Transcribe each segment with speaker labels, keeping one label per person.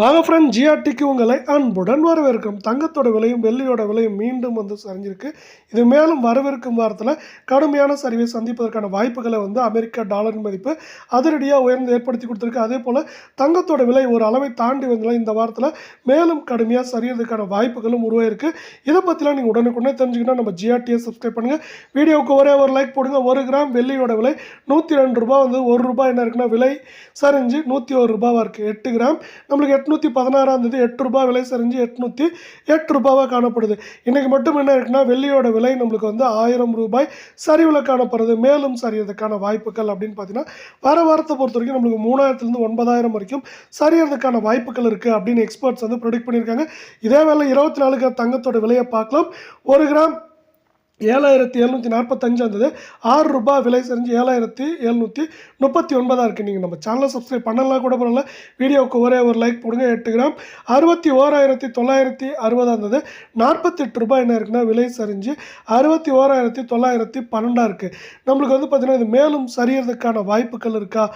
Speaker 1: வாங்க ஃப்ரெண்ட் ஜிஆர்டிக்கு உங்களை அன்புடன் வரவேற்கும். தங்கத்தோட விலையும் வெள்ளியோட விலையும் மீண்டும் வந்து சரிஞ்சிருக்கு. இது மேலும் வரவிருக்கும் வாரத்தில் கடுமையான சரிவை சந்திப்பதற்கான வாய்ப்புகளை வந்து அமெரிக்கா டாலரின் மதிப்பு அதிரடியாக உயர்ந்து ஏற்படுத்தி கொடுத்துருக்கு. அதே போல் தங்கத்தோட விலை ஒரு அளவை தாண்டி வந்தாலும் இந்த வாரத்தில் மேலும் கடுமையாக சரியறதுக்கான வாய்ப்புகளும் உருவாயிருக்கு. இதை பற்றிலாம் நீங்கள் உடனுக்குடனே தெரிஞ்சுக்கணும் நம்ம ஜிஆர்டியை சப்ஸ்கிரைப் பண்ணுங்கள் வீடியோவுக்கு ஒரே ஒரு லைக் போடுங்க. ஒரு கிராம் வெள்ளியோட விலை நூற்றி ரெண்டு ரூபா வந்து ஒரு ரூபாய் என்ன இருக்குன்னா விலை சரிஞ்சு நூற்றி ஒரு ரூபாவாக இருக்குது எட்டு கிராம். நம்மளுக்கு எட்நூற்றி பதினாறாம் தேதி எட்டு ரூபாய் விலை சரிஞ்சு எட்நூற்றி எட்டு ரூபாவாக காணப்படுது. இன்றைக்கி மட்டும் என்ன இருக்குன்னா வெள்ளியோட விலை நம்மளுக்கு வந்து ஆயிரம் ரூபாய் சரிவில் காணப்படுது. மேலும் சரியறதுக்கான வாய்ப்புகள் அப்படின்னு பார்த்தீங்கன்னா வர வாரத்தை பொறுத்த வரைக்கும் நம்மளுக்கு மூணாயிரத்துலேருந்து ஒன்பதாயிரம் வரைக்கும் சரியறதுக்கான வாய்ப்புகள் இருக்குது அப்படின்னு எக்ஸ்பர்ட்ஸ் வந்து ப்ரொடிக்ட் பண்ணியிருக்காங்க. இதே வேலை இருபத்தி நாலுக்கு தங்கத்தோட விலையை பார்க்கலாம். ஒரு கிராம் ஏழாயிரத்தி எழுநூற்றி நாற்பத்தஞ்சு வந்தது. ஆறு ரூபாய் விலை செஞ்சு ஏழாயிரத்தி எழுநூற்றி முப்பத்தி ஒன்பதாக இருக்குது நீங்கள் நம்ம சேனலை சப்ஸ்கிரைப் பண்ணலாம் கூட பரவாயில்ல. வீடியோவுக்கு ஒரே ஒரு லைக் போடுங்க எட்டு கிராம் அறுபத்தி ஓராயிரத்தி தொள்ளாயிரத்தி அறுபதாக இருந்தது நாற்பத்தெட்டு ரூபாய் என்ன இருக்குன்னா விலை சரிஞ்சு அறுபத்தி ஓராயிரத்தி தொள்ளாயிரத்தி பன்னெண்டாக இருக்குது நம்மளுக்கு வந்து பார்த்திங்கன்னா இது மேலும் சரியறதுக்கான வாய்ப்புகள் இருக்கா?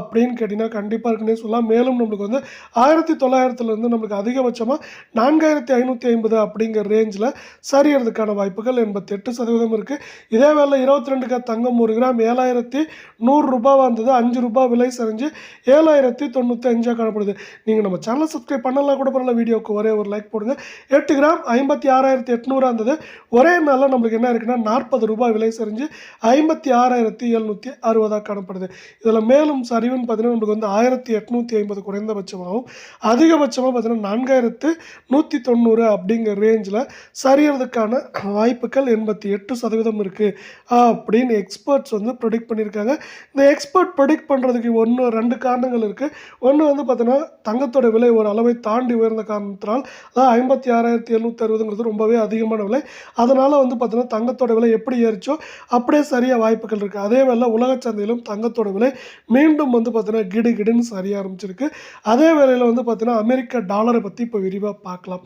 Speaker 1: அப்படின்னு கேட்டிங்கன்னா கண்டிப்பாக இருக்குன்னே சொல்லலாம். மேலும் நம்மளுக்கு வந்து ஆயிரத்தி தொள்ளாயிரத்துலேருந்து நம்மளுக்கு அதிகபட்சமாக நான்காயிரத்தி ஐநூற்றி ஐம்பது அப்படிங்கிற ரேஞ்சில் சரியறதுக்கான வாய்ப்புகள் எண்பத்தி எட்டு சதவீதம் இருக்குது இதே வேலை இருபத்தி ரெண்டுக்கு தங்கம் ஒரு கிராம் ஏழாயிரத்தி நூறுரூபாவாக இருந்தது. அஞ்சு ரூபாய் விலை சரிஞ்சு ஏழாயிரத்தி தொண்ணூற்றி அஞ்சாக காணப்படுது. நீங்கள் நம்ம சேனலை சப்ஸ்கிரைப் பண்ணலாம் கூட பரவாயில்ல. வீடியோக்கு ஒரே ஒரு லைக் போடுங்க. எட்டு கிராம் ஐம்பத்தி ஆறாயிரத்தி எட்நூறாக இருந்தது. ஒரே நாளில் நம்மளுக்கு என்ன இருக்குன்னா நாற்பது ரூபாய் விலை சரிஞ்சு ஐம்பத்தி ஆறாயிரத்தி எழுநூற்றி அறுபதாக காணப்படுது. இதில் மேலும் சரிவுன்னு பார்த்தீங்கன்னா நம்மளுக்கு வந்து ஆயிரத்தி எட்நூற்றி ஐம்பது குறைந்தபட்சமாகவும் அதிகபட்சமாக பார்த்தீங்கன்னா நான்காயிரத்து நூற்றி தொண்ணூறு அப்படிங்கிற ரேஞ்சில் சரியறதுக்கான வாய்ப்புகள் ஐம்பத்தி எட்டு சதவீதம் இருக்குது அப்படின்னு எக்ஸ்பர்ட்ஸ் வந்து ப்ரொடிக்ட் பண்ணியிருக்காங்க. இந்த எக்ஸ்பர்ட் ப்ரொடிக்ட் பண்ணுறதுக்கு ஒன்று ரெண்டு காரணங்கள் இருக்குது ஒன்று வந்து பார்த்தீங்கன்னா தங்கத்தோட விலை ஒரு அளவை தாண்டி உயர்ந்த காரணத்தினால் அதாவது ஐம்பத்தி ஆறாயிரத்தி எழுநூற்றி அறுபதுங்கிறது ரொம்பவே அதிகமான விலை. அதனால் வந்து பார்த்தீங்கன்னா தங்கத்தோட விலை எப்படி ஏறிச்சோ அப்படியே சரியாக வாய்ப்புகள் இருக்குது அதே வேளை உலக சந்தையிலும் தங்கத்தோட விலை மீண்டும் வந்து பார்த்தீங்கன்னா கிடு கிடுன்னு சரிய ஆரம்பிச்சிருக்கு. அதே வேளையில் வந்து பார்த்தீங்கன்னா அமெரிக்க டாலரை பற்றி இப்போ விரிவாக பார்க்கலாம்.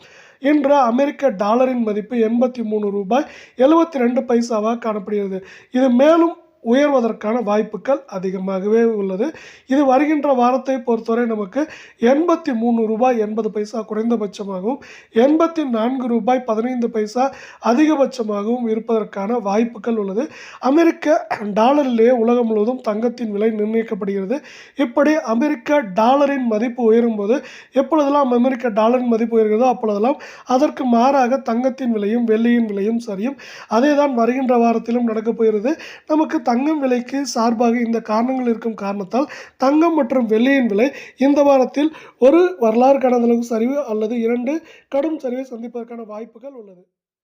Speaker 1: இன்று அமெரிக்க டாலரின் மதிப்பு எண்பத்தி மூணு ரூபாய் எழுபத்தி ரெண்டு பைசாவாக காணப்படுகிறது. இது மேலும் உயர்வதற்கான வாய்ப்புகள் அதிகமாகவே உள்ளது. இது வருகின்ற வாரத்தை பொறுத்தவரை நமக்கு எண்பத்தி மூணு ரூபாய் எண்பது பைசா குறைந்தபட்சமாகவும் எண்பத்தி நான்கு ரூபாய் பதினைந்து பைசா அதிகபட்சமாகவும் இருப்பதற்கான வாய்ப்புகள் உள்ளது. அமெரிக்க டாலரிலேயே உலகம் முழுவதும் தங்கத்தின் விலை நிர்ணயிக்கப்படுகிறது. இப்படி அமெரிக்க டாலரின் மதிப்பு உயரும் போது எப்பொழுதெல்லாம் அமெரிக்க டாலரின் மதிப்பு உயர்கிறதோ அப்பொழுதெல்லாம் அதற்கு மாறாக தங்கத்தின் விலையும் வெள்ளியின் விலையும் சரியும். அதே தான் வருகின்ற வாரத்திலும் நடக்கப் போகிறது. நமக்கு தங்கம் விலைக்கு சார்பாக இந்த காரணங்கள் இருக்கும் காரணத்தால் தங்கம் மற்றும் வெள்ளியின் விலை இந்த வாரத்தில் ஒரு வரலாறு கடந்த அளவு சரிவு அல்லது இரண்டு கடும் சரிவை சந்திப்பதற்கான வாய்ப்புகள் உள்ளது.